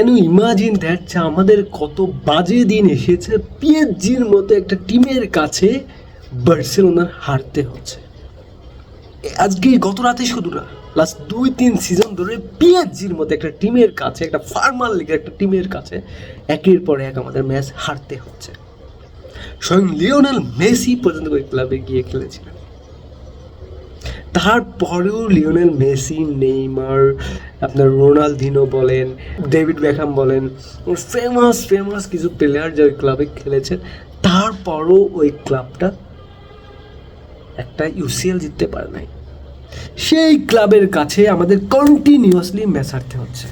কেন imagine that যে আমাদের কত বাজে দিন এসেছে পিএসজির মতো একটা টিমের কাছে বার্সেলোনার হারতে হচ্ছে। আজকে গত রাতে শুধু না লাস্ট দুই তিন সিজন ধরে পিএসজির মতো একটা টিমের কাছে, একটা ফার্মার লিগের একটা টিমের কাছে একের পর এক আমাদের ম্যাচ হারতে হচ্ছে। স্বয়ং লিওনেল মেসি পর্যন্ত ওই ক্লাবে গিয়ে খেলেছিলেন। তারপরেও লিওনেল মেসি, নেইমার, আপনার রোনালদিনো বলেন, ডেভিড বেখাম বলেন ফেমাস ফেমাস কিছু প্লেয়ার যে ওই ক্লাবে খেলেছেন, তারপরও ওই ক্লাবটা একটা ইউসিএল জিততে পারে নাই। সেই ক্লাবের কাছে আমাদের কন্টিনিউয়াসলি ম্যাচ হারতে হচ্ছে।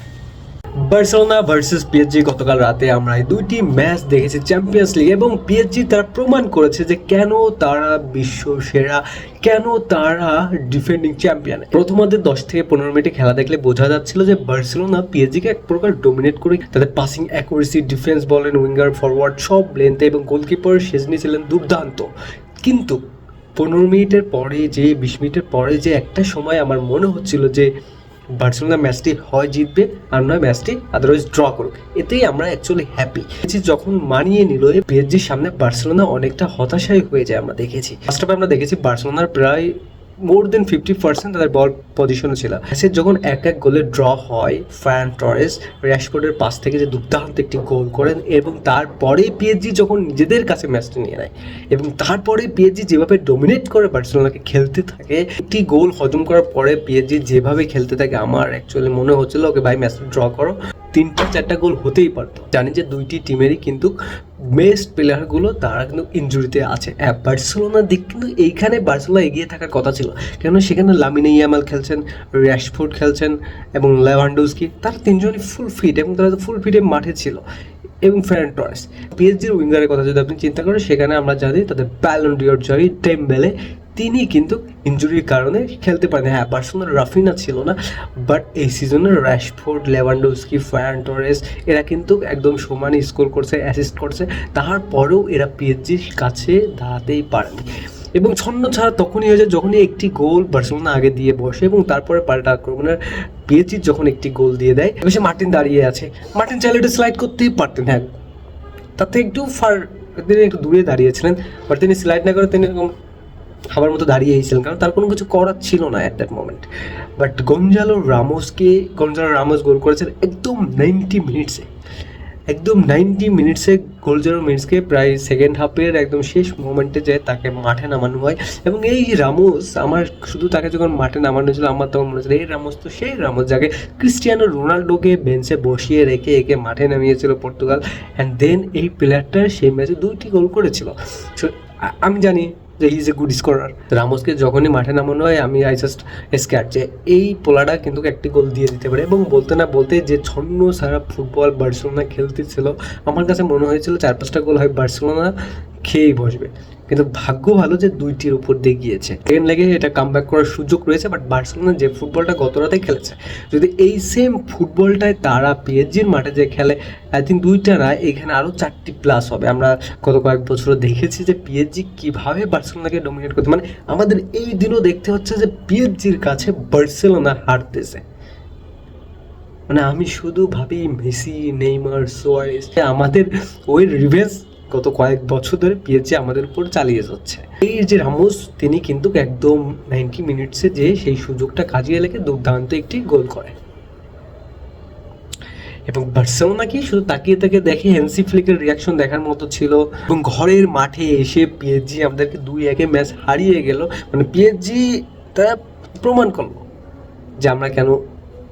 বার্সেলোনা ভার্সেস পিএসজি গতকাল রাতে আমরা এই দুইটি ম্যাচ দেখেছি চ্যাম্পিয়ন্স লিগ এবং পিএসজি তারা প্রমাণ করেছে যে কেন তারা বিশ্ব সেরা কেন তারা ডিফেন্ডিং চ্যাম্পিয়ন প্রথমাদের দশ থেকে পনেরো মিনিটে খেলা দেখলে বোঝা যাচ্ছিল যে বার্সেলোনা পিএসজিকে এক প্রকার ডোমিনেট করে তাদের পাসিং অ্যাকুরেসি ডিফেন্স বলেন উইঙ্গার ফরওয়ার্ড সব লেন্থে এবং গোলকিপার শেজনি ছিলেন দুর্দান্ত। কিন্তু পনেরো মিনিটের পরে যে, বিশ মিনিটের পরে যে একটা সময় আমার মনে হচ্ছিল যে বার্সেলোনা ম্যাচটি হয় জিতবে আর নয় ম্যাচটি আদারওয়াইজ ড্র করুক এতেই আমরা অ্যাকচুয়ালি হ্যাপি যখন মানিয়ে নিল পিএসজির সামনে বার্সেলোনা অনেকটা হতাশাই হয়ে যায়, আমরা দেখেছি। ফার্স্ট আমরা দেখেছি বার্সেলোনার প্রায় মোর দেন ফিফটি পার্সেন্ট তাদের বল পজিশনে ছিল। ম্যাচের যখন এক এক গোলে ড্র হয় ফ্রান টরেস র্যাশফোর্ডের পাশ থেকে যে দুর্দান্ত একটি গোল করেন এবং তারপরে পিএসজি যখন নিজেদের কাছে ম্যাচটি নিয়ে নেয় এবং তারপরে পিএসজি যেভাবে ডোমিনেট করে বার্সেলোনাকে খেলতে থাকে, একটি গোল হজম করার পরে পিএসজি যেভাবে খেলতে থাকে, আমার অ্যাকচুয়ালি মনে হচ্ছিল, ওকে ভাই ম্যাচটা ড্র করো। তিনটা, চারটা গোল হতেই পারতো। জানি যে দুইটি টিমেরই কিন্তু বেস্ট প্লেয়ারগুলো তারা কিন্তু ইনজুরিতে আছে। বার্সেলোনার দিক কিন্তু এইখানে বার্সেলোনা এগিয়ে থাকার কথা ছিল। কেন সেখানে লামিনে ইয়ামাল খেলছেন র্যাশফোর্ড খেলছেন এবং লেভানডোস্কি তারা তিনজনই ফুল ফিট এবং তারা ফুল ফিটে মাঠে ছিল। এবং ফ্যারেন টরেস পিএসজির উইঙ্গারের কথা যদি আপনি চিন্তা করেন, সেখানে আমরা জানি তাদের ব্যালন ডিওর জয়ী টেমবেলে তিনি কিন্তু ইনজুরির কারণে খেলতে পারেন হ্যাঁ বার্সেলোনার রাফিনা ছিল না বাট এই সিজনে র্যাশফোর্ড লেভানডোস্কি ফ্যারান টরেস এরা কিন্তু একদম সমানে স্কোর করছে অ্যাসিস্ট করছে। তারপরেও এরা পিএসজির কাছে দাঁড়াতেই পারেনি। এবং ছন্ন ছাড়া তখনই হয়েছে যখনই একটি গোল বার্সেলোনা আগে দিয়ে বসে এবং তারপরে পাল্টা আক্রমণের পিএসজির যখন একটি গোল দিয়ে দেয় সে মার্টিন দাঁড়িয়ে আছে। মার্টিন চাইলে এটা স্লাইড করতেই পারতেন হ্যাঁ। তাতে একটু ফার তিনি একটু দূরে দাঁড়িয়েছিলেন বাট তিনি স্লাইড না করে তিনি খাবার মতো দাঁড়িয়েছিলেন কারণ তার কোনো কিছু করার ছিল না at that moment but Gonzalo রামোসকে Gonzalo Ramos goal করেছেন একদম নাইনটি মিনিটসে একদম নাইনটি মিনিটসে গোলজারো মিনিটসকে প্রায় সেকেন্ড হাফের একদম শেষ মোমেন্টে যায় তাকে মাঠে নামানো হয়। এবং এই রামোস আমার শুধু তাকে যখন মাঠে নামানো ছিল আমার তখন মনে হচ্ছিল এই রামোস তো সেই রামোস যাকে ক্রিস্টিয়ানো রোনাল্ডোকে বেঞ্চে বসিয়ে রেখে একে মাঠে নামিয়েছিল পর্তুগাল অ্যান্ড দেন এই প্লেয়ারটা সেই ম্যাচে দুইটি গোল করেছিল। আ- আমি জানি যে ইজ এ গুড স্কোরার রামোসকে যখনই মাঠে নামানো হয়, আমি আই জাস্ট স্ক্যাট যে এই পোলাটা কিন্তু একটি গোল দিয়ে দিতে পারে। এবং বলতে না বলতে যে ছন্ন সারা ফুটবল বার্সেলোনা খেলতেছিল, আমার কাছে মনে হয়েছিল চার পাঁচটা গোল হয় বার্সেলোনা খেয়েই বসবে। কিন্তু ভাগ্য ভালো যে দুইটির উপর দিয়ে গিয়েছে। সেকেন্ড লেগে এটা কাম ব্যাক করার সুযোগ রয়েছে বাট বার্সেলোনা যে ফুটবলটা গত রাতে খেলেছে, যদি এই সেম ফুটবলটায় তারা পিএসজির মাঠে যে খেলে আই থিঙ্ক দুইটা না এখানে আরও চারটি প্লাস হবে। আমরা গত কয়েক বছর দেখেছি যে পিএসজি কীভাবে বার্সেলোনাকে ডোমিনেট করতে মানে আমাদের এই দিনও দেখতে হচ্ছে যে পিএসজির কাছে বার্সেলোনা হারতেছে। মানে আমি শুধু ভাবি মেসি, নেইমার, সোয়ারেস, আমাদের ওই রিভেন্স গত কয়েক বছর ধরে পিএসজি আমাদের উপর চালিয়ে যাচ্ছে। এই যে রামোস, তিনি কিন্তু একদম নাইনটি মিনিটসে যে সেই সুযোগটা কাজিয়ে লেগে দুর্দান্ত একটি গোল করে। এবং বার্সেলোনা কি শুধু তাকিয়ে তাকিয়ে দেখে হ্যান্সি ফ্লিকের রিয়াকশন দেখার মতো ছিল। এবং ঘরের মাঠে এসে পিএসজি আমাদেরকে দুই একে ম্যাচ হারিয়ে গেল। মানে পিএসজি তারা প্রমাণ করল যে আমরা কেন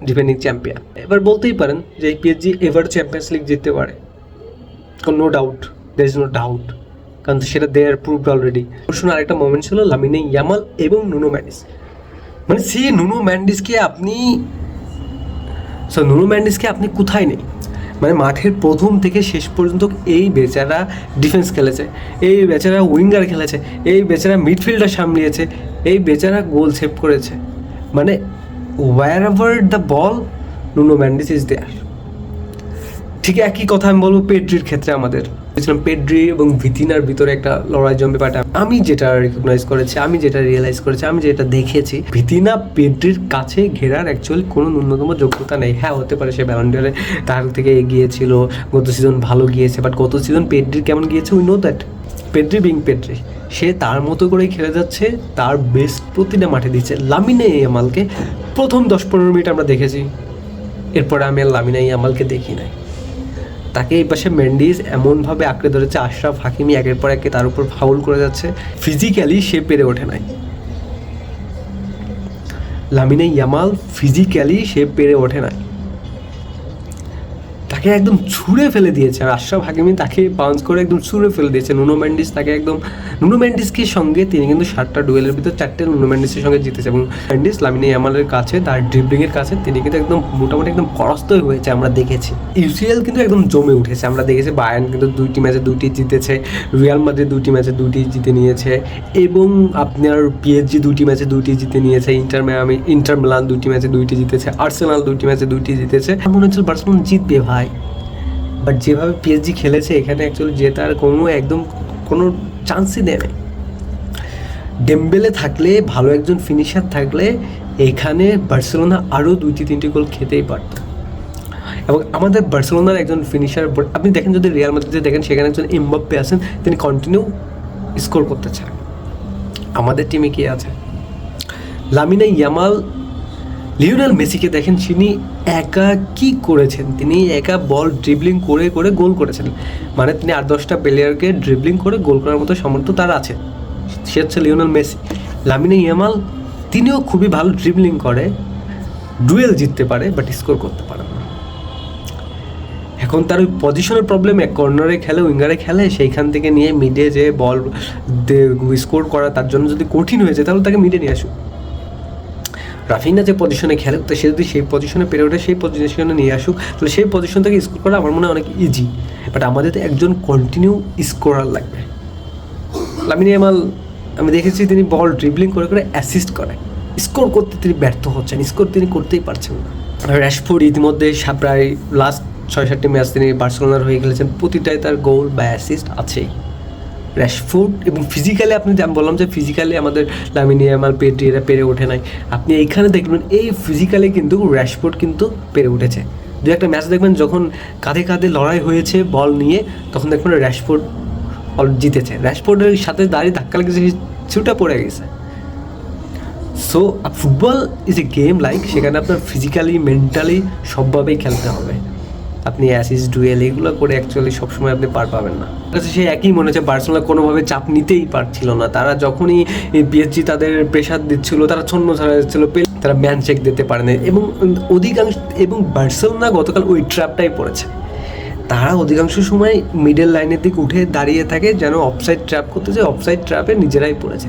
ডিফেন্ডিং চ্যাম্পিয়ন এবার বলতেই পারেন যে এই পিএসজি এবার চ্যাম্পিয়ন্স লিগ জিততে পারে। No doubt there is no doubt কারণ সেটা দেয়ার প্রুভড অলরেডি শুনে আরেকটা মোমেন্ট ছিল লামিনে ইয়ামাল এবং নুনো ম্যান্ডিস। মানে সেই নুনো ম্যান্ডিসকে আপনি সো নুনো ম্যান্ডিসকে আপনি কোথায় নেই? মানে মাঠের প্রথম থেকে শেষ পর্যন্ত এই বেচারা ডিফেন্স খেলেছে, এই বেচারা উইঙ্গার খেলেছে, এই বেচারা মিডফিল্ডার সামলিয়েছে, এই বেচারা গোল সেভ করেছে। মানে wherever the ball Nuno Mendes is there ঠিক একই কথা আমি বলব পেড্রির ক্ষেত্রে আমাদের। বলছিলাম পেড্রি এবং ভিতিনার ভিতরে একটা লড়াই জমবে পাটা আমি যেটা রিকগনাইজ করেছি, আমি যেটা রিয়েলাইজ করেছি, আমি যেটা দেখেছি ভিতিনা পেড্রির কাছে ঘেরার অ্যাকচুয়ালি কোনো ন্যূনতম যোগ্যতা নেই। হ্যাঁ হতে পারে সে ব্যালন্ডিয়ারে তার থেকে এগিয়েছিল, গত সিজন ভালো গিয়েছে বাট গত সিজন পেড্রির কেমন গিয়েছে we know that Pedri being Pedri, সে তার মতো করেই খেলে যাচ্ছে, তার বেস্ট প্রতিটা মাঠে দিচ্ছে। লামিনে আমালকে প্রথম দশ পনেরো মিনিট আমরা দেখেছি, এরপরে আমি আর লামিনা আমালকে দেখি নাই। তাকে এই পাশে মেন্ডিস এমনভাবে আঁকড়ে ধরেছে, আশরাফ হাকিমি একের পর একে তার উপর ফাউল করে যাচ্ছে। ফিজিক্যালি সে পেরে ওঠে নাই। লামিনে ইয়ামাল ফিজিক্যালি সে পেরে ওঠে নাই। তাকে একদম ছুঁড়ে ফেলে দিয়েছে। আর আশরাফ হাকিমি তাকে বাউন্স করে একদম ছুঁড়ে ফেলে দিয়েছে। নুনো ম্যান্ডিস তাকে একদম নুনো ম্যান্ডিসকে সঙ্গে তিনি কিন্তু সাতটা ডুয়েলের ভিতর চারটে নুনো ম্যান্ডিসের সঙ্গে জিতেছে। এবং ম্যান্ডিস লামিনে ইয়ামালের কাছে, তার ড্রিবলিংয়ের কাছে, তিনি কিন্তু একদম মোটামুটি একদম পরাস্তই হয়েছে আমরা দেখেছি। ইউসিএল কিন্তু একদম জমে উঠেছে। আমরা দেখেছি বায়ান কিন্তু দুইটি ম্যাচে দুইটি জিতেছে। রিয়াল মাদ্রিদ দুইটি ম্যাচে দুইটি জিতে নিয়েছে। এবং আপনার পিএসজি দুইটি ম্যাচে দুইটি জিতে নিয়েছে। ইন্টার মিয়ামি ইন্টার মিলান দুইটি ম্যাচে দুইটি জিতেছে। আর্সেনাল দুইটি ম্যাচে দুইটি জিতেছে। মনে হচ্ছিল বার্সেলোনা জিতবে ভাই। বাট যেভাবে পিএসজি খেলেছে, এখানে অ্যাকচুয়ালি জেতার কোনো একদম কোনো চান্সই দেয় ডেম্বেলে থাকলে, ভালো একজন ফিনিশার থাকলে, এখানে বার্সেলোনা আরও দুইটি, তিনটি গোল খেতেই পারত। এবং আমাদের বার্সেলোনার একজন ফিনিশার আপনি দেখেন যদি রিয়াল মাদ্রিদে দেখেন, সেখানে একজন এমবাপ্পে আছেন, তিনি কন্টিনিউ স্কোর করতে চান। আমাদের টিমে কে আছে? লামিনা ইয়ামাল লিওনাল মেসিকে দেখেন তিনি একা কি করেছেন? তিনি একা বল ড্রিবলিং করে করে গোল করেছেন। মানে তিনি আট, দশটা প্লেয়ারকে ড্রিবলিং করে গোল করার মতো সামর্থ্য তার আছে। সে হচ্ছে লিওনেল মেসি। লামিনে ইয়ামাল, তিনিও খুবই ভালো ড্রিবলিং করে ডুয়েল জিততে পারে বাট স্কোর করতে পারে না। এখন তার ওই পজিশনের প্রবলেম এক কর্নারে খেলে উইঙ্গারে খেলে, সেইখান থেকে নিয়ে মিডে যে বল স্কোর করা তার জন্য যদি কঠিন হয়েছে তাহলে তাকে মিডে নিয়ে আসুক। রাফিনা যে পজিশনে খেলে, তো সে যদি সেই পজিশনে পেরে ওঠে, সেই পজিশনে নিয়ে আসুক, তাহলে সেই পজিশন থেকে স্কোর করা আমার মনে হয় অনেক ইজি বাট আমাদের তো একজন কন্টিনিউ স্কোরার লাগবে। লামিনী আমাল আমি দেখেছি তিনি বল ড্রিবলিং করে করে অ্যাসিস্ট করে। স্কোর করতে তিনি ব্যর্থ হচ্ছেন স্কোর তিনি করতেই পারছেন না। র্যাশফোর্ড ইতিমধ্যে প্রায় লাস্ট ছয়, সাতটি ম্যাচ তিনি বার্সেলোনার হয়ে খেলেছেন, প্রতিটাই তার গোল বা অ্যাসিস্ট আছেই। র্যাশফুড এবং ফিজিক্যালি আপনি আমি বললাম যে ফিজিক্যালি আমাদের লামিনি আমার পেড্রি এরা পেরে ওঠে নাই। আপনি এইখানে দেখবেন এই ফিজিক্যালি কিন্তু র্যাশফুড কিন্তু পেরে উঠেছে। দু একটা ম্যাচ দেখবেন যখন কাঁধে কাঁধে লড়াই হয়েছে বল নিয়ে, তখন দেখবেন র্যাশ র্যাশফোর্ড জিতেছে। র্যাশ র্যাশফোর্ডের সাথে দাঁড়িয়ে ধাক্কা লেগেছে ছুটা পড়ে গেছে। So football is a game like সেখানে আপনার ফিজিক্যালি মেন্টালি সবভাবেই খেলতে হবে। আপনি অ্যাসিস ডুয়েল এগুলো করে অ্যাকচুয়ালি সবসময় আপনি পার পাবেন না। কাছে সেই একই মনে হচ্ছে, বার্সেলোনা কোনোভাবে চাপ নিতেই পারছিল না। তারা যখনই পিএসজি তাদের প্রেশার দিচ্ছিল, তারা ছন্ন ছাড়া যাচ্ছিল তারা ম্যান চেক দিতে পারে না এবং অধিকাংশ এবং বার্সেলোনা গতকাল ওই ট্র্যাপটাই পড়েছে। তারা অধিকাংশ সময় মিডল লাইনের দিকে উঠে দাঁড়িয়ে থাকে, যেন অফসাইড ট্র্যাপ করতে যায় অফসাইড ট্র্যাপে নিজেরাই পড়েছে।